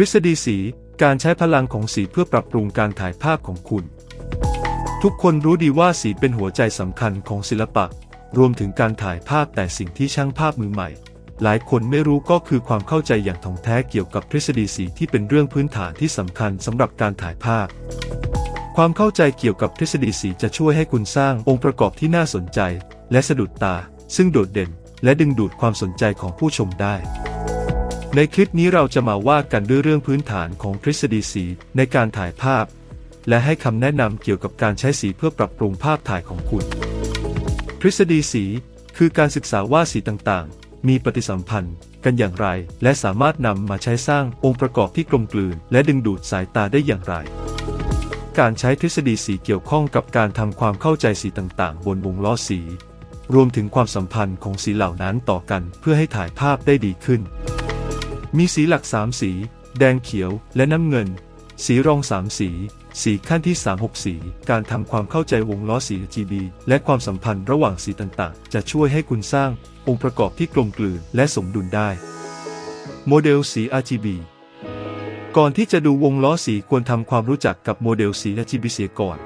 ทฤษฎีสี การใช้พลังของสีเพื่อปรับปรุงการถ่ายภาพของคุณ ทุกคนรู้ดีว่าสีเป็นหัวใจสำคัญของศิลปะ รวมถึงการถ่ายภาพแต่สิ่งที่ช่างภาพมือใหม่ หลายคนไม่รู้ก็คือความเข้าใจอย่างถ่องแท้เกี่ยวกับทฤษฎีสีที่เป็นเรื่องพื้นฐานที่สำคัญสำหรับการถ่ายภาพ ความเข้าใจเกี่ยวกับทฤษฎีสีจะช่วยให้คุณสร้างองค์ประกอบที่น่าสนใจ และสะดุดตา ซึ่งโดดเด่น และดึงดูดความสนใจของผู้ชมได้ ในคลิปนี้เราจะมาว่ากันด้วยเรื่องพื้นฐานของทฤษฎีสีในการถ่ายภาพ และให้คำแนะนำเกี่ยวกับการใช้สีเพื่อปรับปรุงภาพถ่ายของคุณ ทฤษฎีสี คือการศึกษาว่าสีต่างๆ มีปฏิสัมพันธ์กันอย่างไร และสามารถนำมาใช้สร้างองค์ประกอบที่กลมกลืน และดึงดูดสายตาได้อย่างไร การใช้ทฤษฎีสีเกี่ยวข้องกับการทำความเข้าใจสีต่างๆ บนวงล้อสี รวมถึงความสัมพันธ์ของสีเหล่านั้นต่อกันเพื่อให้ถ่ายภาพได้ดีขึ้น มีสีหลัก 3 สี แดงเขียวและน้ำเงิน สีรอง 3 สี สีขั้นที่ 3 6 สี การทำความเข้าใจวงล้อสี RGB และความสัมพันธ์ระหว่างสีต่างๆ จะช่วยให้คุณสร้างองค์ประกอบที่กลมกลืนและสมดุลได้ โมเดลสี RGB ก่อนที่จะดูวงล้อสีควรทำความรู้จักกับโมเดลสี RGB เสียก่อน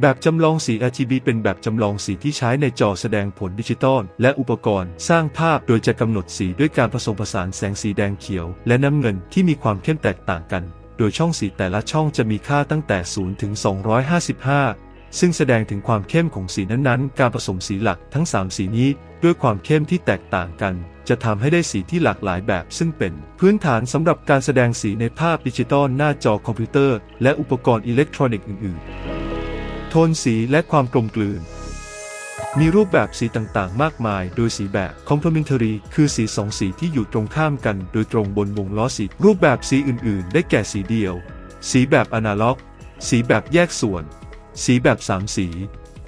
แบบจำลองสี RGB เป็นแบบจำลองสีที่ใช้ในจอแสดงผลดิจิตอลและอุปกรณ์ สร้างภาพโดยจะกำหนดสีด้วยการผสมผสานแสงสีแดงเขียว และน้ำเงินที่มีความเข้มแตกต่างกัน โดยช่องสีแต่ละช่องจะมีค่าตั้งแต่ 0 ถึง 255 ซึ่งแสดงถึงความเข้มของสีนั้นๆ การผสมสีหลักทั้ง 3 สีนี้ ด้วยความเข้มที่แตกต่างกัน จะทำให้ได้สีที่หลากหลายแบบ ซึ่งเป็น พื้นฐานสำหรับการแสดงสีในภาพดิจิตอลหน้าจอคอมพิวเตอร์ และอุปกรณ์อิเล็กทรอนิกส์อื่นๆ ทนสีและความกลมกลืน มีรูปแบบสีต่างๆ มากมาย โดยสีแบบ complementary คือสีสองสีที่อยู่ตรงข้ามกันโดยตรงบนวงล้อสี รูปแบบสีอื่นๆ ได้แก่สีเดียว สีแบบอนาล็อก สีแบบแยกส่วน สีแบบสามสี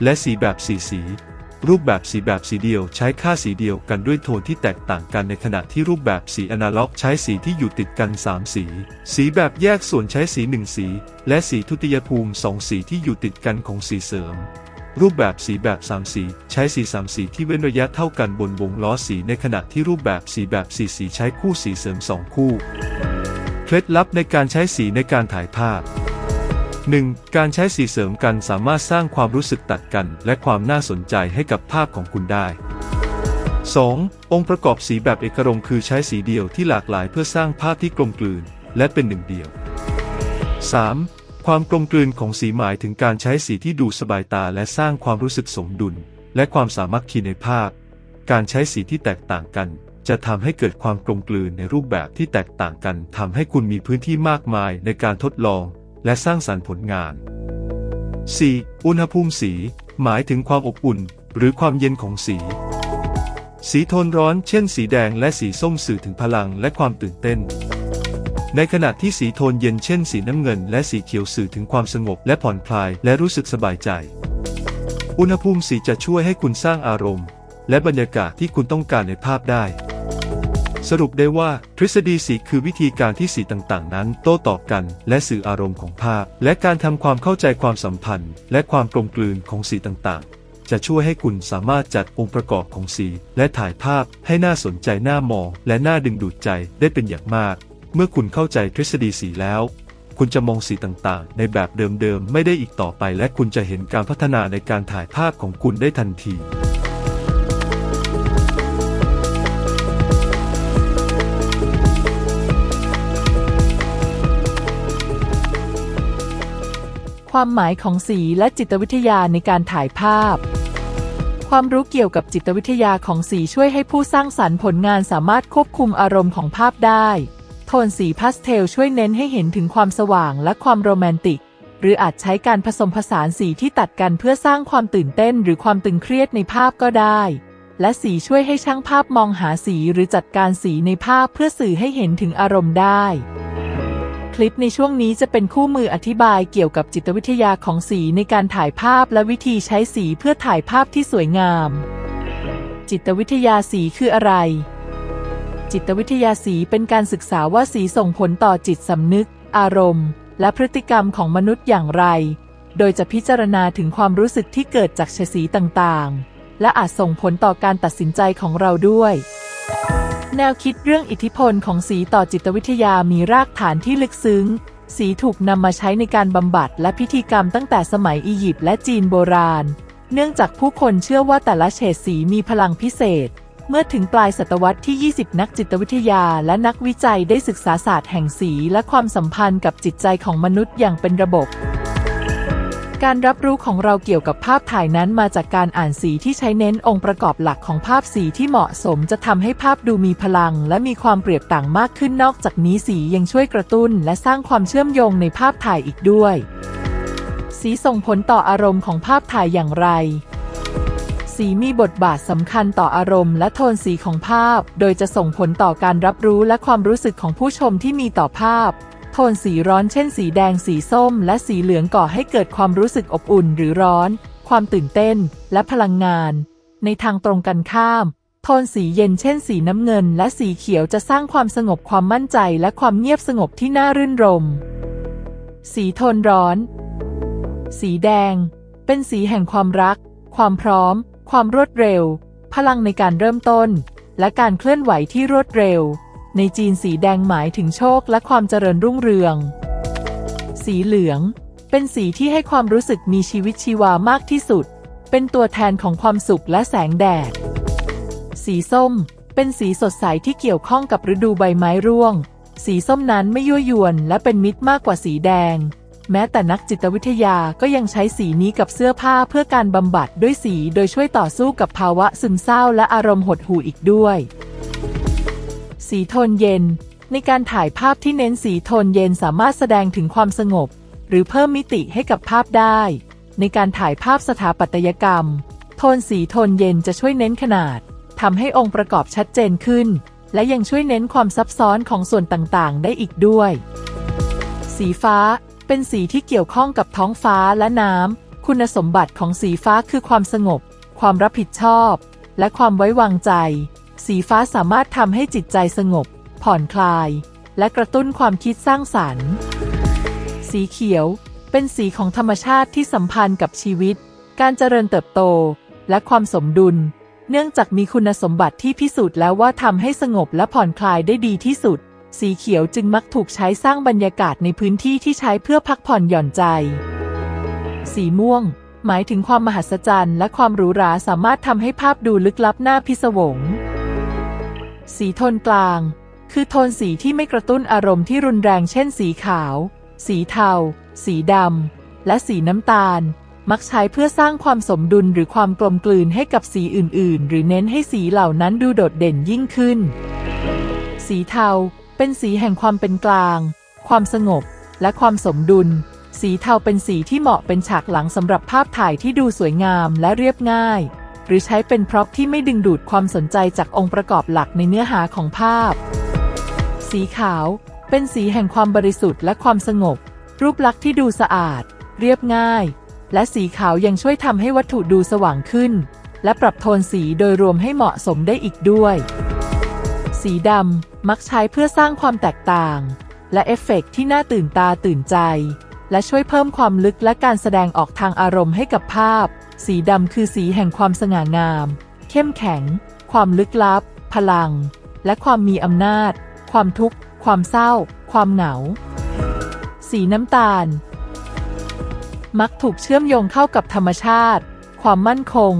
และสีแบบสีสี รูปแบบสีแบบสีเดียวใช้ค่าสีเดียวกันด้วยโทนที่แตกต่างกันในขณะที่รูปแบบสีอนาล็อกใช้สีที่อยู่ติดกัน 3 สี สีแบบแยกส่วนใช้สี 1 สี และสีทุติยภูมิ 2 สีที่อยู่ติดกันของสีเสริม รูปแบบสีแบบ3สีใช้สี3สีที่เว้นระยะเท่ากันบนวงล้อสีในขณะที่รูปแบบสีแบบ4สีใช้คู่สีเสริม 2 คู่ เคล็ดลับในการใช้สีในการถ่ายภาพ 1. การใช้สีเสริมกันสามารถสร้างความรู้สึกตัดกัน และความน่าสนใจให้กับภาพของคุณได้ 2. องค์ประกอบสีแบบเอกรงคือใช้สีเดียวที่หลากหลายเพื่อสร้างภาพที่กลมกลืน และเป็นหนึ่งเดียว 3. ความกลมกลืนของสีหมายถึงการใช้สีที่ดูสบายตาและสร้างความรู้สึกสมดุล และความสามัคคีในภาพ การใช้สีที่แตกต่างกัน จะทำให้เกิดความกลมกลืนในรูปแบบที่แตกต่างกันทำให้คุณมีพื้นที่มากมายในการทดลอง และสร้างสรรค์ผลงาน 4. อุณหภูมิสี หมายถึงความอบอุ่น หรือความเย็นของสี สีโทนร้อน เช่น สีแดงและสีส้มสื่อถึงพลังและความตื่นเต้น ในขณะที่สีโทนเย็นเช่น สีน้ำเงิน และสีเขียวสื่อถึงความสงบและผ่อนคลายและรู้สึกสบายใจ อุณหภูมิสีจะช่วยให้คุณสร้างอารมณ์ และบรรยากาศที่คุณต้องการในภาพได้ สรุปได้ว่าทฤษฎีสีคือวิธีการที่สีต่างๆ นั้น โต้ตอบกัน และสื่ออารมณ์ของภาพ และการทำความเข้าใจความสัมพันธ์ และความกลมกลืนของสีต่างๆ จะช่วยให้คุณสามารถจัดองค์ประกอบของสี และถ่ายภาพให้น่าสนใจน่ามอง และน่าดึงดูดใจได้เป็นอย่างมาก เมื่อคุณเข้าใจทฤษฎีสีแล้ว คุณจะมองสีต่างๆ ในแบบเดิมๆไม่ได้อีกต่อไป และคุณจะเห็นการพัฒนาในการถ่ายภาพของคุณได้ทันที ความหมายของสีและจิตวิทยาในการถ่ายภาพ ความรู้เกี่ยวกับจิตวิทยาของสีช่วยให้ผู้สร้างสรรค์ผลงานสามารถควบคุมอารมณ์ของภาพได้ โทนสีพาสเทลช่วยเน้นให้เห็นถึงความสว่างและความโรแมนติก หรืออาจใช้การผสมผสานสีที่ตัดกันเพื่อสร้างความตื่นเต้นหรือความตึงเครียดในภาพก็ได้และสีช่วยให้ช่างภาพมองหาสีหรือจัดการสีในภาพเพื่อสื่อให้เห็นถึงอารมณ์ได้ คลิปในช่วงนี้จะเป็นคู่มืออธิบายเกี่ยวกับจิตวิทยาของสีในการถ่ายภาพและวิธีใช้สีเพื่อถ่ายภาพที่สวยงาม จิตวิทยาสีคืออะไร จิตวิทยาสีเป็นการศึกษาว่าสีส่งผลต่อจิตสำนึก อารมณ์ และพฤติกรรมของมนุษย์อย่างไร โดยจะพิจารณาถึงความรู้สึกที่เกิดจากเฉดสีต่างๆ และอาจส่งผลต่อการตัดสินใจของเราด้วย แนวคิดเรื่องอิทธิพลของสีต่อจิตวิทยามีรากฐานที่ลึกซึ้ง สีถูกนำมาใช้ในการบำบัดและพิธีกรรมตั้งแต่สมัยอียิปต์และจีนโบราณ เนื่องจากผู้คนเชื่อว่าแต่ละเฉดสีมีพลังพิเศษ เมื่อถึงปลายศตวรรษที่ 20 นักจิตวิทยาและนักวิจัยได้ศึกษาศาสตร์แห่งสีและความสัมพันธ์กับจิตใจของมนุษย์อย่างเป็นระบบ การรับรู้ของเราเกี่ยวกับภาพถ่ายนั้นมาจากการอ่านสีที่ใช้เน้นองค์ประกอบหลักของภาพสีที่เหมาะสมจะทำให้ภาพดูมีพลัง และมีความเปรียบต่างมากขึ้นนอกจากนี้สียังช่วยกระตุ้น และสร้างความเชื่อมโยงในภาพถ่ายอีกด้วย สีส่งผลต่ออารมณ์ของภาพถ่ายอย่างไร สีมีบทบาทสำคัญต่ออารมณ์และโทนสีของภาพ โดยจะส่งผลต่อการรับรู้และความรู้สึกของผู้ชมที่มีต่อภาพ นสีร้อนเช่นสีแดงสีส้ม และสีเหลืองก่อให้เกิดความรู้สึกอบอุ่นหรือร้อน ความตื่นเต้น และพลังงาน ในทางตรงกันข้าม โทนสีเย็นเช่นสีน้ำเงิน และสีเขียวจะสร้างความสงบความมั่นใจ และความเงียบสงบที่น่ารื่นรม สีโทนร้อน สีแดง เป็นสีแห่งความรัก ความพร้อม ความรวดเร็ว พลังในการเริ่มต้น และการเคลื่อนไหวที่รวดเร็ว ในจีนสีแดงหมายถึงโชคและความเจริญรุ่งเรือง สีเหลือง เป็นสีที่ให้ความรู้สึกมีชีวิตชีวามากที่สุด เป็นตัวแทนของความสุขและแสงแดด สีส้ม เป็นสีสดใสที่เกี่ยวข้องกับฤดูใบไม้ร่วง สีส้มนั้นไม่ยั่วยวนและเป็นมิตรมากกว่าสีแดง แม้แต่นักจิตวิทยาก็ยังใช้สีนี้กับเสื้อผ้าเพื่อการบำบัดด้วยสีโดยช่วยต่อสู้กับภาวะซึมเศร้าและอารมณ์หดหู่อีกด้วย สีโทนเย็น ในการถ่ายภาพที่เน้นสีโทนเย็นสามารถแสดงถึงความสงบ หรือเพิ่มมิติให้กับภาพได้ ในการถ่ายภาพสถาปัตยกรรม โทนสีโทนเย็นจะช่วยเน้นขนาดทำให้องค์ประกอบชัดเจนขึ้น และยังช่วยเน้นความซับซ้อนของส่วนต่างๆ ได้อีกด้วย สีฟ้า เป็นสีที่เกี่ยวข้องกับท้องฟ้าและน้ำคุณสมบัติของสีฟ้าคือความสงบ ความรับผิดชอบ และความไว้วางใจ สีฟ้าสามารถทำให้จิตใจสงบ ผ่อนคลาย และกระตุ้นความคิดสร้างสรรค์ สีเขียว เป็นสีของธรรมชาติที่สัมพันธ์กับชีวิต การเจริญเติบโต และความสมดุล เนื่องจากมีคุณสมบัติที่พิสูจน์แล้วว่าทำให้สงบและผ่อนคลายได้ดีที่สุด สีเขียวจึงมักถูกใช้สร้างบรรยากาศในพื้นที่ที่ใช้เพื่อพักผ่อนหย่อนใจ สีม่วงหมายถึงความมหัศจรรย์และความหรูหราสามารถทำให้ภาพดูลึกลับน่าพิศวง สีโทนกลาง คือโทนสีที่ไม่กระตุ้นอารมณ์ที่รุนแรงเช่นสีขาว สีเทา สีดำ และสีน้ำตาล มักใช้เพื่อสร้างความสมดุลหรือความกลมกลืนให้กับสีอื่น ๆ หรือเน้นให้สีเหล่านั้นดูโดดเด่นยิ่งขึ้น สีเทา เป็นสีแห่งความเป็นกลาง ความสงบ และความสมดุล สีเทาเป็นสีที่เหมาะเป็นฉากหลังสำหรับภาพถ่ายที่ดูสวยงามและเรียบง่าย หรือใช้เป็นพร็อพที่ไม่ดึงดูดความสนใจจากองค์ประกอบหลักในเนื้อหาของภาพ สีขาว เป็นสีแห่งความบริสุทธิ์และความสงบ รูปลักษณ์ที่ดูสะอาด เรียบง่าย และสีขาวยังช่วยทำให้วัตถุดูสว่างขึ้น และปรับโทนสีโดยรวมให้เหมาะสมได้อีกด้วย สีดำมักใช้เพื่อสร้างความแตกต่าง และเอฟเฟกต์ที่น่าตื่นตาตื่นใจและช่วยเพิ่มความลึกและการแสดงออกทางอารมณ์ให้กับภาพ สีดำคือสีแห่งความสง่างาม เข้มแข็ง ความลึกลับ พลัง และความมีอำนาจ ความทุกข์ ความเศร้า ความเหงา สีน้ำตาล มักถูกเชื่อมโยงเข้ากับธรรมชาติ ความมั่นคง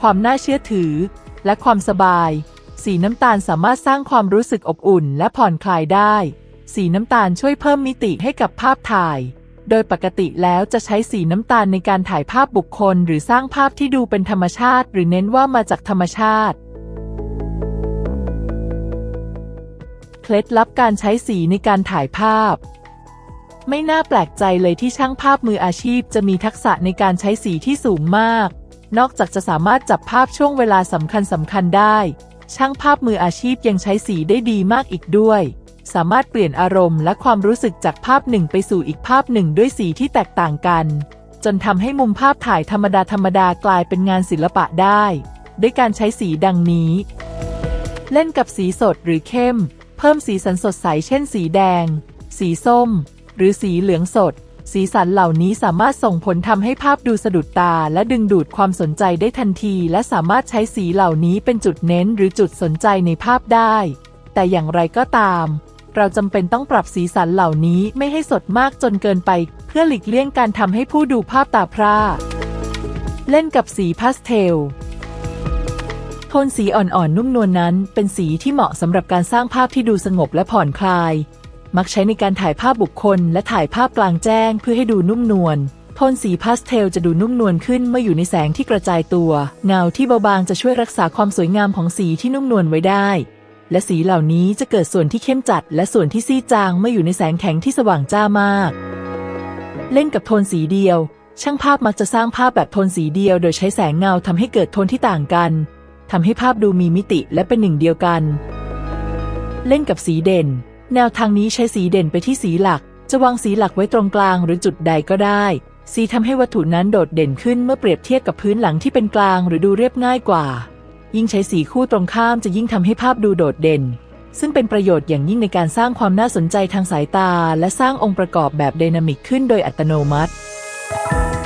ความน่าเชื่อถือ และความสบาย สีน้ำตาลสามารถสร้างความรู้สึกอบอุ่น และผ่อนคลายได้ สีน้ำตาลช่วยเพิ่มมิติให้กับภาพถ่าย โดยปกติแล้วจะใช้สีน้ำตาลในการถ่ายภาพบุคคล หรือสร้างภาพที่ดูเป็นธรรมชาติ หรือเน้นว่ามาจากธรรมชาติ เคล็ดลับการใช้สีในการถ่ายภาพ ไม่น่าแปลกใจเลยที่ช่างภาพมืออาชีพจะมีทักษะในการใช้สีที่สูงมาก นอกจากจะสามารถจับภาพช่วงเวลาสำคัญสำคัญได้ ช่างภาพมืออาชีพยังใช้สีได้ดีมากอีกด้วย สามารถเปลี่ยนอารมณ์และความรู้สึกจากภาพหนึ่งไปสู่อีกภาพหนึ่งด้วยสีที่แตกต่างกัน จนทำให้มุมภาพถ่ายธรรมดาธรรมดากลายเป็นงานศิลปะได้ ด้วยการใช้สีดังนี้ เล่นกับสีสดหรือเข้ม เพิ่มสีสันสดใสเช่นสีแดง สีส้ม หรือสีเหลืองสด สีสันเหล่านี้สามารถส่งผลทำให้ภาพดูสะดุดตา และดึงดูดความสนใจได้ทันที และสามารถใช้สีเหล่านี้เป็นจุดเน้นหรือจุดสนใจในภาพได้ แต่อย่างไรก็ตาม เราจำเป็นต้องปรับสีสันเหล่านี้ไม่ให้สดมากจนเกินไป เพื่อหลีกเลี่ยงการทำให้ผู้ดูภาพตาพร่า เล่นกับสีพาสเทล โทนสีอ่อนๆ นุ่มนวลนั้น เป็นสีที่เหมาะสำหรับการสร้างภาพที่ดูสงบและผ่อนคลาย มักใช้ในการถ่ายภาพบุคคล และถ่ายภาพกลางแจ้งเพื่อให้ดูนุ่มนวลโทนสีพาสเทลจะดูนุ่มนวลขึ้นเมื่ออยู่ในแสงที่กระจายตัว เงาที่เบาบางจะช่วยรักษาความสวยงามของสีที่นุ่มนวลไว้ได้ และสีเหล่านี้จะเกิดส่วนที่เข้มจัด และส่วนที่ซีจางเมื่ออยู่ในแสงแข็งที่สว่างจ้ามาก เล่นกับโทนสีเดียว ช่างภาพมักจะสร้างภาพแบบโทนสีเดียว โดยใช้แสงเงาทำให้เกิดโทนที่ต่างกันทำให้ภาพดูมีมิติและเป็นหนึ่งเดียวกัน เล่นกับสีเด่น แนวทางนี้ใช้สีเด่นไปที่สีหลัก จะวางสีหลักไว้ตรงกลางหรือจุดใดก็ได้ สีทำให้วัตถุนั้นโดดเด่นขึ้นเมื่อเปรียบเทียบกับพื้นหลังที่เป็นกลางหรือดูเรียบง่ายกว่า ยิ่งใช้สีคู่ตรงข้ามจะยิ่งทำให้ภาพดูโดดเด่น ซึ่งเป็นประโยชน์อย่างยิ่งในการสร้างความน่าสนใจทางสายตา และสร้างองค์ประกอบแบบไดนามิกขึ้นโดยอัตโนมัติ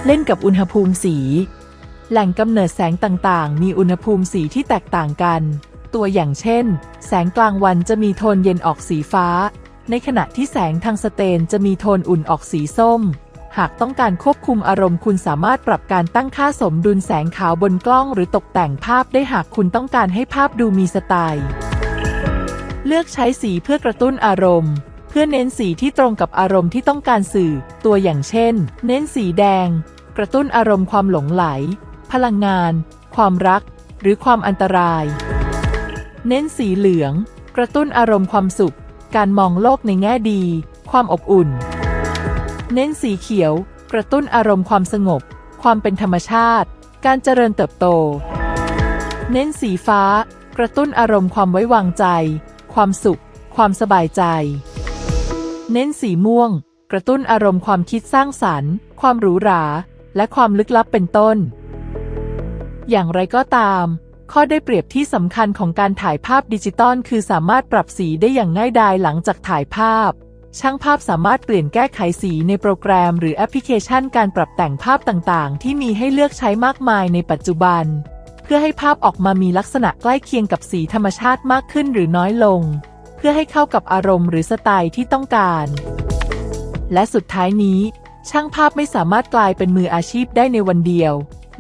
เล่นกับอุณหภูมิสี แหล่งกำเนิดแสงต่างๆ มีอุณหภูมิสีที่แตกต่างกัน ตัวอย่างเช่น แสงกลางวันจะมีโทนเย็นออกสีฟ้า ในขณะที่แสงทางสเตนจะมีโทนอุ่นออกสีส้ม หากต้องการควบคุมอารมณ์คุณสามารถปรับการตั้งค่าสมดุลแสงขาวบนกล้อง หรือตกแต่งภาพได้หากคุณต้องการให้ภาพดูมีสไตล์ เลือกใช้สีเพื่อกระตุ้นอารมณ์ เพื่อเน้นสีที่ตรงกับอารมณ์ที่ต้องการสื่อ ตัวอย่างเช่น เน้นสีแดง กระตุ้นอารมณ์ความหลงไหล พลังงาน ความรัก หรือความอันตราย เน้นสีเหลือง กระตุ้นอารมณ์ความสุข การมองโลกในแง่ดี ความอบอุ่น เน้นสีเขียว กระตุ้นอารมณ์ความสงบ ความเป็นธรรมชาติ การเจริญเติบโต เน้นสีฟ้า กระตุ้นอารมณ์ความไว้วางใจ ความสุข ความสบายใจ เน้นสีม่วง กระตุ้นอารมณ์ความคิดสร้างสรรค์ ความหรูหรา และความลึกลับเป็นต้น อย่างไรก็ตาม ข้อได้เปรียบที่สำคัญของการถ่ายภาพดิจิตอลคือสามารถปรับสีได้อย่างง่ายดายหลังจากถ่ายภาพ ช่างภาพสามารถเปลี่ยนแก้ไขสีในโปรแกรม หรือแอปพลิเคชันการปรับแต่งภาพต่างๆ ที่มีให้เลือกใช้มากมายในปัจจุบัน เพื่อให้ภาพออกมามีลักษณะใกล้เคียงกับสีธรรมชาติมากขึ้นหรือน้อยลง เพื่อให้เข้ากับอารมณ์หรือสไตล์ที่ต้องการ และสุดท้ายนี้ ช่างภาพไม่สามารถกลายเป็นมืออาชีพได้ในวันเดียว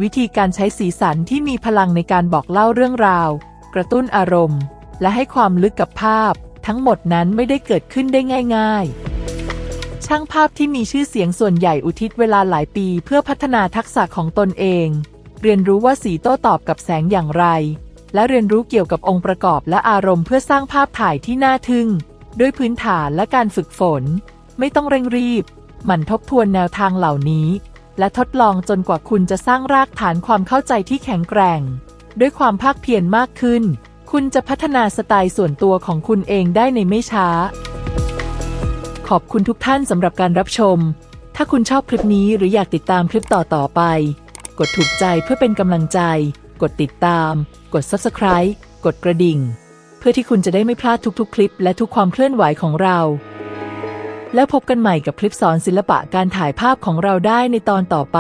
วิธีการใช้สีสันที่มีพลังในการบอกเล่าเรื่องราว กระตุ้นอารมณ์ และให้ความลึกกับภาพ ทั้งหมดนั้นไม่ได้เกิดขึ้นได้ง่าย ๆ ช่างภาพที่มีชื่อเสียงส่วนใหญ่อุทิศเวลาหลายปีเพื่อพัฒนาทักษะของตนเอง เรียนรู้ว่าสีโต้ตอบกับแสงอย่างไร และเรียนรู้เกี่ยวกับองค์ประกอบและอารมณ์เพื่อสร้างภาพถ่ายที่น่าทึ่ง ด้วยพื้นฐานและการฝึกฝน ไม่ต้องเร่งรีบ หมั่นทบทวนแนวทางเหล่านี้ และทดลองจนกว่าคุณจะสร้างรากฐานความเข้าใจที่แข็งแกร่ง ด้วยความภาคเพียรมากขึ้น คุณจะพัฒนาสไตล์ส่วนตัวของคุณเองได้ในไม่ช้า ขอบคุณทุกท่านสำหรับการรับชม ถ้าคุณชอบคลิปนี้หรืออยากติดตามคลิปต่อๆไป กดถูกใจเพื่อเป็นกำลังใจ กดติดตาม กด Subscribe กดกระดิ่ง เพื่อที่คุณจะได้ไม่พลาดทุกๆ คลิปและทุกความเคลื่อนไหวของเรา แล้วพบกันใหม่กับคลิปสอนศิลปะการถ่ายภาพของเราได้ในตอนต่อไป